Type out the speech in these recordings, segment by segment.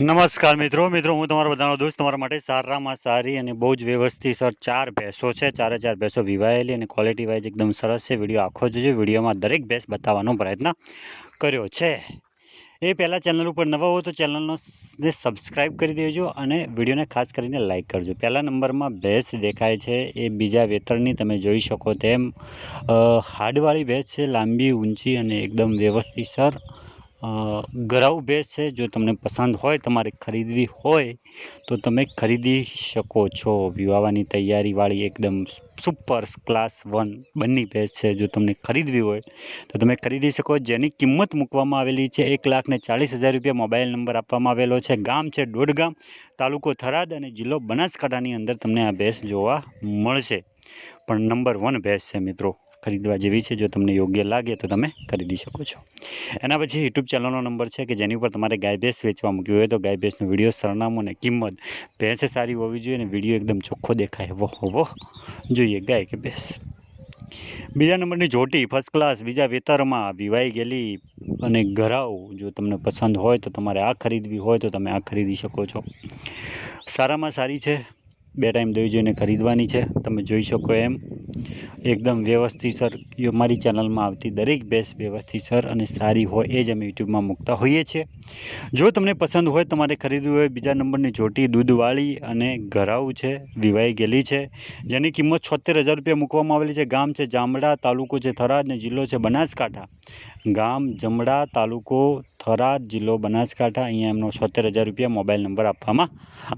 નમસ્કાર મિત્રો મિત્રો, હું તમારો બધાનો દોસ્ત, તમારા માટે સારામાં સારી અને બહુ જ વ્યવસ્થિત સર ચાર ભેંસો છે, ચારે ચાર ભેંસો વિવાયેલી અને ક્વોલિટી વાઇઝ એકદમ સરસ છે. વીડિયો આખો જોજો, વિડીયોમાં દરેક ભેંસ બતાવવાનો પ્રયત્ન કર્યો છે. એ પહેલાં ચેનલ ઉપર નવા હો તો ચેનલનો ને સબસ્ક્રાઈબ કરી દેજો અને વિડીયોને ખાસ કરીને લાઇક કરજો. પહેલા નંબરમાં ભેંસ દેખાય છે, એ બીજા વેતરની તમે જોઈ શકો તેમ. હાર્ડવાળી ભેંસ છે, લાંબી, ઊંચી અને એકદમ વ્યવસ્થિત સર. ગરાઉ ભેંસ છે, જો તમને પસંદ હોય, તમારે ખરીદવી હોય, તો તમે ખરીદી શકો છો. વિવાહની તૈયારીવાળી એકદમ સુપર ક્લાસ વન બંને ભેંસ છે, જો તમને ખરીદવી હોય, તો તમે ખરીદી શકો. જેની કિંમત મૂકવામાં આવેલી છે, એક લાખને ચાલીસ હજાર રૂપિયા મોબાઈલ નંબર આપવામાં આવેલો છે. ગામ છે દોડગામ, તાલુકો થરાદ અને જિલ્લો બનાસકાંઠાની અંદર તમને આ ભેંસ જોવા મળશે. પણ નંબર વન ભેંસ છે મિત્રો. ખરીદવા જેવી છે, જો તમને યોગ્ય લાગે તો તમે ખરીદી શકો છો. એના પછી યુટ્યુબ ચેનલનો નંબર છે કે જેની ઉપર તમારે ગાય ભેંસ વેચવા મૂકી હોય તો ગાય ભેંસનો વીડિયો, સરનામું અને કિંમત ભેંસ સારી હોવી જોઈએ અને વીડિયો એકદમ ચોખ્ખો દેખાય. એવો હોવો જોઈએ ગાય કે ભેંસ. બીજા નંબરની જોટી ફર્સ્ટ ક્લાસ બીજા વેતરમાં વિવાઈ ગયેલી અને ઘરાવ, જો તમને પસંદ હોય તો તમારે આ ખરીદવી હોય તો તમે આ ખરીદી શકો છો. સારામાં સારી છે, બે ટાઈમ દઈ જોઈને ખરીદવાની છે, તમે જોઈ શકો એમ. એકદમ વ્યવસ્થિત સર. એ ચેનલમાં આવતી દરેક બેસ વ્યવસ્થિત સર અને સારી હોય એ જ અમે યુટ્યુબમાં મૂકતા હોઈએ છીએ. જો તમને પસંદ હોય તમારે ખરીદવું હોય, બીજા નંબરની જોટી દૂધવાળી અને ઘરાઉ છે વિવાઈ ગયેલી છે, જેની કિંમત છોતેર હજાર રૂપિયા મૂકવામાં આવેલી છે. ગામ છે જામડા, તાલુકો છે થરાદ ને જિલ્લો છે બનાસકાંઠા. ગામ જમડા, તાલુકો થરાદ, જિલ્લો બનાસકાંઠા. અહીંયા એમનો છોતેર હજાર રૂપિયા મોબાઈલ નંબર આપવામાં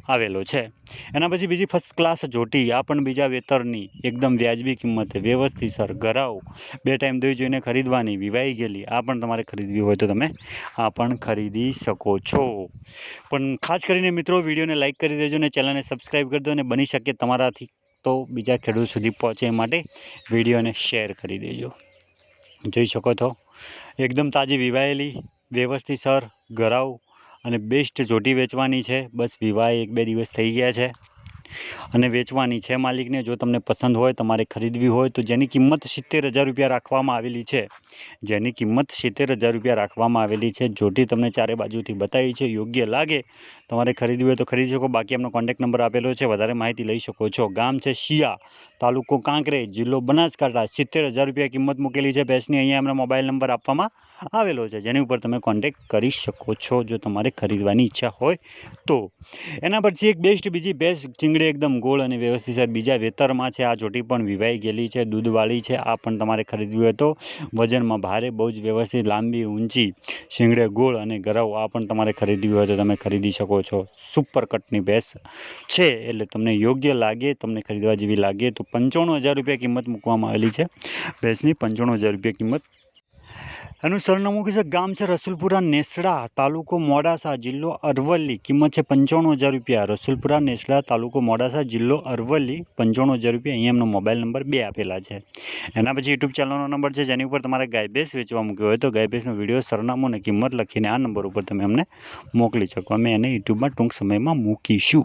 આવેલો છે. એના પછી બીજી ફર્સ્ટ ક્લાસ જોટી આ પણ બીજા વેતરની. એકદમ વ્યાજબી કિંમતે વ્યવસ્થિત સર ઘરાઉ બે ટાઈમ દઈ જોઈને ખરીદવાની વિવાઈ ગયેલી. આ પણ તમારે ખરીદવી હોય તો તમે આ પણ ખરીદી શકો છો. પણ ખાસ કરીને મિત્રો, વિડીયોને લાઇક કરી દેજો અને ચેનલને સબસ્ક્રાઈબ કરી દો અને બની શકે તમારાથી તો બીજા ખેડૂત સુધી પહોંચે માટે વિડીયોને શેર કરી દેજો. જોઈ શકો છો, એકદમ તાજી વિવાયેલી વ્યવસ્થિત સર ઘરાઉ અને બેસ્ટ જોટી વેચવાની છે. બસ વિવાહ એક બે દિવસ થઈ ગયા છે. અને વેચવાની છે માલિકને. જો તમને પસંદ હોય, તમારે ખરીદવી હોય, તો જેની કિંમત સિત્તેર હજાર રૂપિયા રાખવામાં આવેલી છે. જેની કિંમત સિત્તેર હજાર રૂપિયા રાખવામાં આવેલી છે. જોટી તમને ચારે બાજુથી બતાવી છે. યોગ્ય લાગે તમારે ખરીદવી હોય તો ખરીદી શકો. બાકી એમનો કોન્ટેક્ટ નંબર આપેલો છે. વધારે માહિતી લઈ શકો છો. ગામ છે શિયા, તાલુકો કાંકરેજ, જિલ્લો બનાસકાંઠા. સિત્તેર હજાર રૂપિયા કિંમત મૂકેલી છે. ભેંસની અહીંયા એમનો મોબાઈલ નંબર આપવામાં આવેલો છે. જેની ઉપર તમે કોન્ટેક્ટ કરી શકો છો. જો તમારે ખરીદવાની ઈચ્છા હોય તો. એના પછી એક બેસ્ટ બીજી ભેંસ ચીંગડી એકદમ ગોળ અને વ્યવસ્થિત છે બીજા વેતરમાં છે. આ ચોટી પણ વિવાઈ ગયેલી છે. દૂધવાળી છે. આ પણ તમારે ખરીદવી હોય તો વજનમાં ભારે બહુ જ વ્યવસ્થિત, લાંબી, ઊંચી, શીંગડે ગોળ અને ગરાવ આ પણ તમારે ખરીદવી હોય તો તમે ખરીદી શકો છો. સુપર કટની ભેંસ છે એટલે તમને યોગ્ય લાગે, તમને ખરીદવા જેવી લાગે તો પંચાણું હજાર રૂપિયા કિંમત મૂકવામાં આવેલી છે. ભેંસની પંચાણું હજાર રૂપિયા કિંમત એનું સરનામું છે ગામ છે રસુલપુરા નેસડા, તાલુકો મોડાસા, જિલ્લો અરવલ્લી. કિંમત છે પંચાણું હજાર રૂપિયા. રસુલપુરા નેસડા, તાલુકો મોડાસા, જિલ્લો અરવલ્લી. પંચાણું હજાર રૂપિયા. અહીંયા એમનો મોબાઈલ નંબર બે આપેલા છે. એના પછી યુટ્યુબ ચેનલનો નંબર છે. જેની ઉપર તમારે ગાય ભેંસ વેચવા મૂક્યો હોય તો ગાય ભેંસનો વીડિયો, સરનામું અને કિંમત લખીને આ નંબર ઉપર તમે અમને મોકલી શકો. અમે એને યુટ્યુબમાં ટૂંક સમયમાં મૂકીશું.